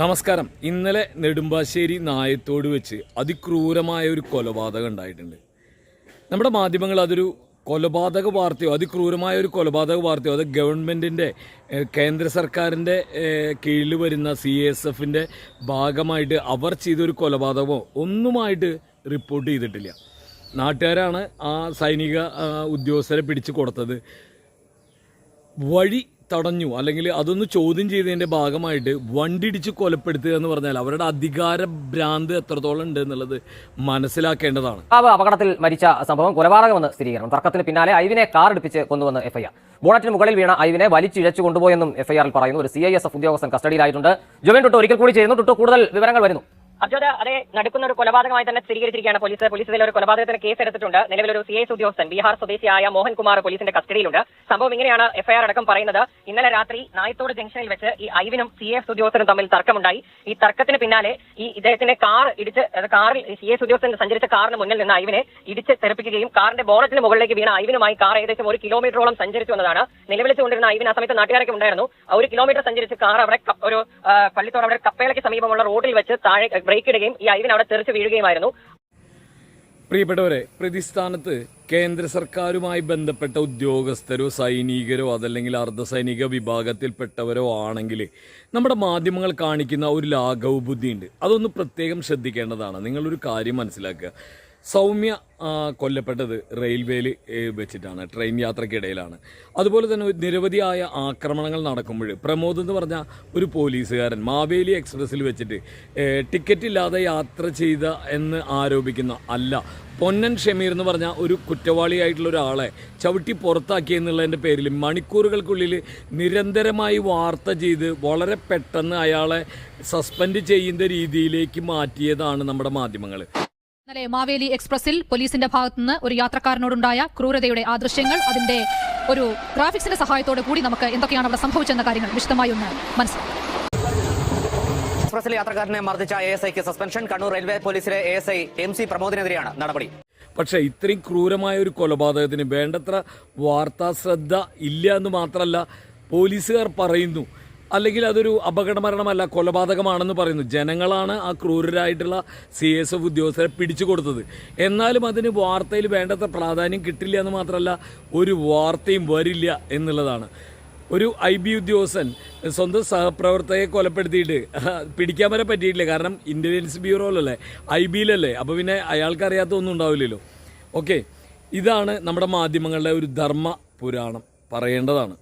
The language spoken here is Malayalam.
നമസ്കാരം. ഇന്നലെ നെടുമ്പാശ്ശേരി നായത്തോട് വെച്ച് അതിക്രൂരമായ ഒരു കൊലപാതകം ഉണ്ടായിട്ടുണ്ട്. നമ്മുടെ മാധ്യമങ്ങൾ അതൊരു കൊലപാതക വാർത്തയോ അതിക്രൂരമായ ഒരു കൊലപാതക വാർത്തയോ അത് ഗവൺമെന്റിന്റെ കേന്ദ്ര സർക്കാരിന്റെ കീഴിൽ വരുന്ന സി എസ് എഫിന്റെ ഭാഗമായിട്ട് അവർ ചെയ്തൊരു കൊലപാതകമോ ഒന്നുമായിട്ട് റിപ്പോർട്ട് ചെയ്തിട്ടില്ല. നാട്ടുകാരാണ് ആ സൈനിക ഉദ്യോഗസ്ഥരെ പിടിച്ചു കൊടുത്തത്. വഴി തടഞ്ഞു അല്ലെങ്കിൽ അതൊന്ന് ചോദ്യം ചെയ്തതിന്റെ ഭാഗമായിട്ട് വണ്ടിടിച്ച് കൊലപ്പെടുത്തുക എന്ന് പറഞ്ഞാൽ അവരുടെ അധികാര ഭ്രാന്ത് എത്രത്തോളം ഉണ്ട് എന്നുള്ളത് മനസ്സിലാക്കേണ്ടതാണ്. അപകടത്തിൽ മരിച്ച സംഭവം കൊലപാതകമെന്ന് സ്ഥിരീകരണം. തർക്കത്തിന് പിന്നാലെ ഐവിനെ കാർ എടുപ്പിച്ച് കൊണ്ടുവന്ന് എഫ്ഐആർ. ബോണറ്റിന് മുകളിൽ വീണ ഐവിനെ വലിച്ചിഴച്ചു കൊണ്ടുപോയെന്നും എഫ്ഐആറിൽ പറയുന്നു. ഒരു സി ഐ എസ് എഫ് ഉദ്യോഗസ്ഥൻ കസ്റ്റഡിയിലായിട്ടുണ്ട്. ജുവൻ ടുട്ടോ ഒരിക്കൽ കൂടി ചെയ്യുന്നു ടുട്ടോ കൂടുതൽ വിവരങ്ങൾ വരുന്നു. അർജോദ അതെ നടക്കുന്ന ഒരു കൊലപാതകമായി തന്നെ സ്ഥിരീകരിച്ചിരിക്കുകയാണ് പോലീസ്. പോലീസ് ഇതിൽ ഒരു കൊലപാതകത്തിന് കേസ് എടുത്തിട്ടുണ്ട് നിലവിലൊരു സി എസ് ഉദ്യോഗസ്ഥൻ ബീഹാർ സ്വദേശിയായ മോഹൻകുമാർ പോലീസിന്റെ കസ്റ്റഡിയിലുണ്ട്. സംഭവം ഇങ്ങനെയാണ് എഫ്ഐആർ അടക്കം പറയുന്നത്. ഇന്നലെ രാത്രി നായത്തോട് ജംഗ്ഷനിൽ വെച്ച് ഈ ഐവിനും സി എസ് ഉദ്യോഗസ്ഥനും തമ്മിൽ തർക്കമുണ്ടായി. ഈ തർക്കത്തിന് പിന്നാലെ ഈ ഇദ്ദേഹത്തിന്റെ കാർ ഇടിച്ച് കാറിൽ സി എസ് ഉദ്യോഗസ്ഥൻ സഞ്ചരിച്ച കാറിന് മുന്നിൽ നിന്ന് ഐവിനെ ഇടിച്ച് തെറിപ്പിക്കുകയും കാറിന്റെ ബോണറ്റിന് മുകളിലേക്ക് വീണ ഐവിനുമായി കാർ ഏകദേശം ഒരു കിലോമീറ്ററോളം സഞ്ചരിച്ചു എന്നതാണ് നിലവിളിച്ചുകൊണ്ടിരുന്ന ഐവിന് ആ സമയത്ത് നാട്ടുകാരൊക്കെ ഉണ്ടായിരുന്നു. ഒരു കിലോമീറ്റർ സഞ്ചരിച്ച് കാർ അവിടെ ഒരു പള്ളിത്തോട് അവിടെ കപ്പേലയ്ക്ക് സമീപമുള്ള റോഡിൽ വെച്ച് താഴെ ബ്രേക്ക് ഇടുകയും ഈ ഐവിൻ അവിടെ തെറിച്ച് വീഴുകയുമായിരുന്നു. പ്രിയപ്പെട്ടവരെ പ്രതിസ്ഥാനത്ത് കേന്ദ്ര സർക്കാരുമായി ബന്ധപ്പെട്ട ഉദ്യോഗസ്ഥരോ സൈനികരോ അതല്ലെങ്കിൽ അർദ്ധസൈനിക വിഭാഗത്തിൽപ്പെട്ടവരോ ആണെങ്കിൽ നമ്മുടെ മാധ്യമങ്ങൾ കാണിക്കുന്ന ഒരു ലാഘവ ബുദ്ധിയുണ്ട് അതൊന്ന് പ്രത്യേകം ശ്രദ്ധിക്കേണ്ടതാണ്. നിങ്ങളൊരു കാര്യം മനസ്സിലാക്കുക. സൗമ്യ കൊല്ലപ്പെട്ടത് റെയിൽവേയിൽ വെച്ചിട്ടാണ് ട്രെയിൻ യാത്രക്കിടയിലാണ്. അതുപോലെ തന്നെ നിരവധിയായ ആക്രമണങ്ങൾ നടക്കുമ്പോൾ പ്രമോദ് എന്ന് പറഞ്ഞ ഒരു പോലീസുകാരൻ മാവേലി എക്സ്പ്രസ്സിൽ വെച്ചിട്ട് ടിക്കറ്റ് ഇല്ലാതെ യാത്ര ചെയ്ത എന്ന് ആരോപിക്കുന്ന അല്ല പൊന്നൻ ഷമീർ എന്ന് പറഞ്ഞ ഒരു കുറ്റവാളിയായിട്ടുള്ള ഒരാളെ ചവിട്ടി പുറത്താക്കി എന്നുള്ളതിന്റെ പേരിൽ മണിക്കൂറുകൾക്കുള്ളിൽ നിരന്തരമായി വാർത്ത ചെയ്ത് വളരെ പെട്ടെന്ന് അയാളെ സസ്പെൻഡ് ചെയ്യുന്ന രീതിയിലേക്ക് മാറ്റിയതാണ് നമ്മുടെ മാധ്യമങ്ങൾ ഇന്നലെ മാവേലി എക്സ്പ്രസിൽ പോലീസിന്റെ ഭാഗത്തുനിന്ന് ഒരു യാത്രക്കാരനോടുണ്ടായ ക്രൂരതയുടെ ആ ദൃശ്യങ്ങൾ അതിന്റെ ഒരു ഗ്രാഫിക്സിന്റെ സഹായത്തോടെ കൂടി നമുക്ക് എന്തൊക്കെയാണ് അവിടെ സംഭവിച്ചെന്ന കാര്യങ്ങൾ വിശദമായി ഒന്ന് മനസ്സിലാക്കാം. എക്സ്പ്രസിലെ യാത്രക്കാരനെ മർദ്ദിച്ച എ എസ് ഐക്ക് സസ്പെൻഷൻ. കണ്ണൂർ റെയിൽവേ പോലീസിലെ A S I M C പ്രമോദിനെതിരെയാണ് നടപടി. പക്ഷേ ഇത്രയും ക്രൂരമായ ഒരു കൊലപാതകത്തിന് വേണ്ടത്ര വാർത്താ ശ്രദ്ധ ഇല്ല എന്ന് മാത്രമല്ല പോലീസുകാർ പറയുന്നു അല്ലെങ്കിൽ അതൊരു അപകടമരണമല്ല കൊലപാതകമാണെന്ന് പറയുന്നു. ജനങ്ങളാണ് ആ ക്രൂരരായിട്ടുള്ള സി എസ് എഫ് ഉദ്യോഗസ്ഥരെ പിടിച്ചു കൊടുത്തത്. എന്നാലും അതിന് വാർത്തയിൽ വേണ്ടത്ര പ്രാധാന്യം കിട്ടില്ല എന്ന് മാത്രമല്ല ഒരു വാർത്തയും വരില്ല എന്നുള്ളതാണ്. ഒരു ഐ ബി ഉദ്യോഗസ്ഥൻ സ്വന്തം സഹപ്രവർത്തകയെ കൊലപ്പെടുത്തിയിട്ട് പിടിക്കാൻ വരെ പറ്റിയിട്ടില്ല. കാരണം ഇന്റലിജൻസ് ബ്യൂറോയിലല്ലേ ഐ ബിയിലല്ലേ അപ്പോൾ പിന്നെ അയാൾക്ക് അറിയാത്ത ഒന്നും ഉണ്ടാവില്ലല്ലോ. ഓക്കെ ഇതാണ് നമ്മുടെ മാധ്യമങ്ങളുടെ ഒരു ധർമ്മ പുരാണം പറയേണ്ടതാണ്.